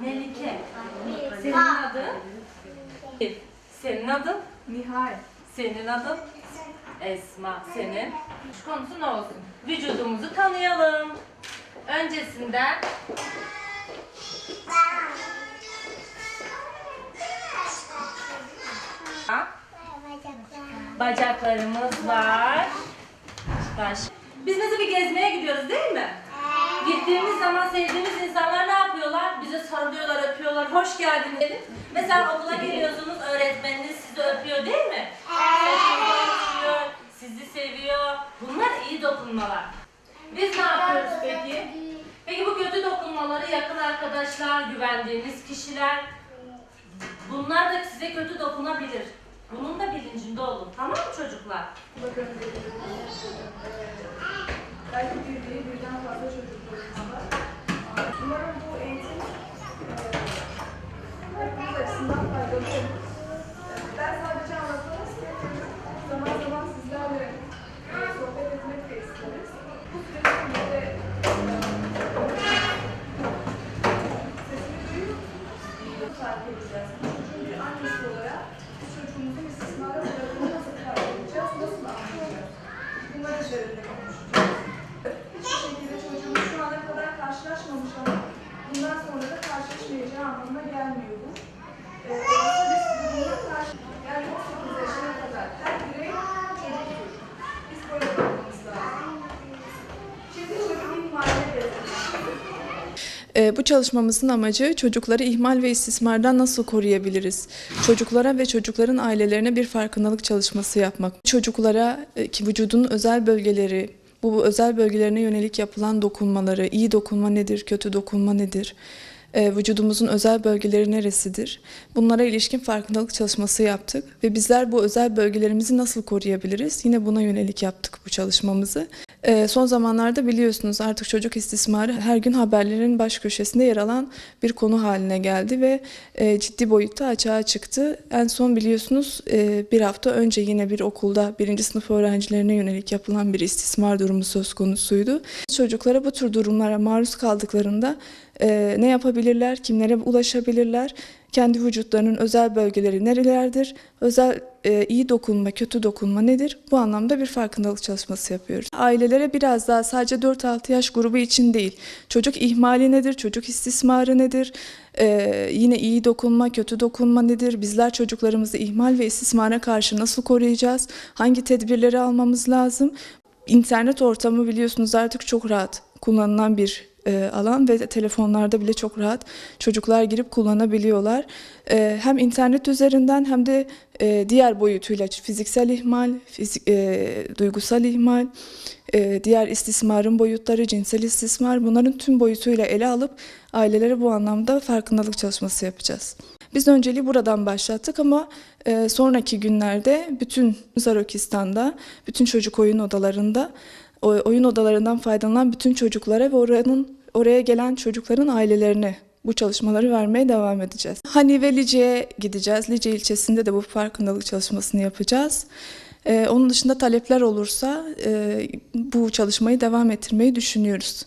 Melike. Senin adın? Senin adın? Nihal. Senin adın? Esma. Senin? Şu konusu ne olsun? Vücudumuzu tanıyalım. Öncesinde bacaklarımız var. Baş. Biz nasıl bir gezmeye gidiyoruz değil mi? Gittiğimiz zaman sevdiğimiz insanlar ne yapıyorlar? Bize sarılıyorlar, öpüyorlar, hoş geldin dedim. Mesela okula geliyorsunuz, öğretmeniniz sizi öpüyor değil mi? Saçınızı öpüyor, sizi seviyor. Bunlar iyi dokunmalar. Biz ne yapıyoruz peki? Peki bu kötü dokunmaları yakın arkadaşlar, güvendiğiniz kişiler, bunlar da size kötü dokunabilir. Bunun da bilincinde olun. Tamam mı çocuklar? E, Ben sadece anlatmak. Zaman zaman sizlerle sohbet etmek de. Bu süreçte duyuyor musunuz? Fark edeceğiz. Çocuğun bir annesi olarak bu çocuğumuzun istismara uğradığını nasıl nasıl anlayacağız? Bunlar üzerinde konuşacağız. Bu çalışmamızın amacı çocukları ihmal ve istismardan nasıl koruyabiliriz? Çocuklara ve çocukların ailelerine bir farkındalık çalışması yapmak. Çocuklara e, ki vücudun özel bölgeleri, bu özel bölgelerine yönelik yapılan dokunmaları, iyi dokunma nedir, kötü dokunma nedir? e, vücudumuzun özel bölgeleri neresidir? Bunlara ilişkin farkındalık çalışması yaptık ve bizler bu özel bölgelerimizi nasıl koruyabiliriz? Yine buna yönelik yaptık bu çalışmamızı. E, son zamanlarda biliyorsunuz artık çocuk istismarı her gün haberlerin baş köşesinde yer alan bir konu haline geldi ve e, ciddi boyutta açığa çıktı. En son biliyorsunuz e, bir hafta önce yine bir okulda birinci sınıf öğrencilerine yönelik yapılan bir istismar durumu söz konusuydu. Çocuklara bu tür durumlara maruz kaldıklarında e, ne yapabilirler, kimlere ulaşabilirler, kendi vücutlarının özel bölgeleri nerelerdir, özel iyi dokunma, kötü dokunma nedir? Bu anlamda bir farkındalık çalışması yapıyoruz. Ailelere biraz daha sadece 4-6 yaş grubu için değil, çocuk ihmali nedir, çocuk istismarı nedir, e, yine iyi dokunma, kötü dokunma nedir, bizler çocuklarımızı ihmal ve istismara karşı nasıl koruyacağız, hangi tedbirleri almamız lazım? İnternet ortamı biliyorsunuz artık çok rahat kullanılan bir e, alan ve telefonlarda bile çok rahat çocuklar girip kullanabiliyorlar. E, hem internet üzerinden hem de e, diğer boyutuyla fiziksel ihmal, fizik, e, duygusal ihmal, diğer istismarın boyutları, cinsel istismar bunların tüm boyutuyla ele alıp ailelere bu anlamda farkındalık çalışması yapacağız. Biz önceliği buradan başlattık ama e, sonraki günlerde bütün Zarokistan'da, bütün çocuk oyun odalarında oyun odalarından faydalanan bütün çocuklara ve oranın oraya gelen çocukların ailelerine bu çalışmaları vermeye devam edeceğiz. Hani ve Lice'ye gideceğiz. Lice ilçesinde de bu farkındalık çalışmasını yapacağız. Ee, onun dışında talepler olursa e, bu çalışmayı devam ettirmeyi düşünüyoruz.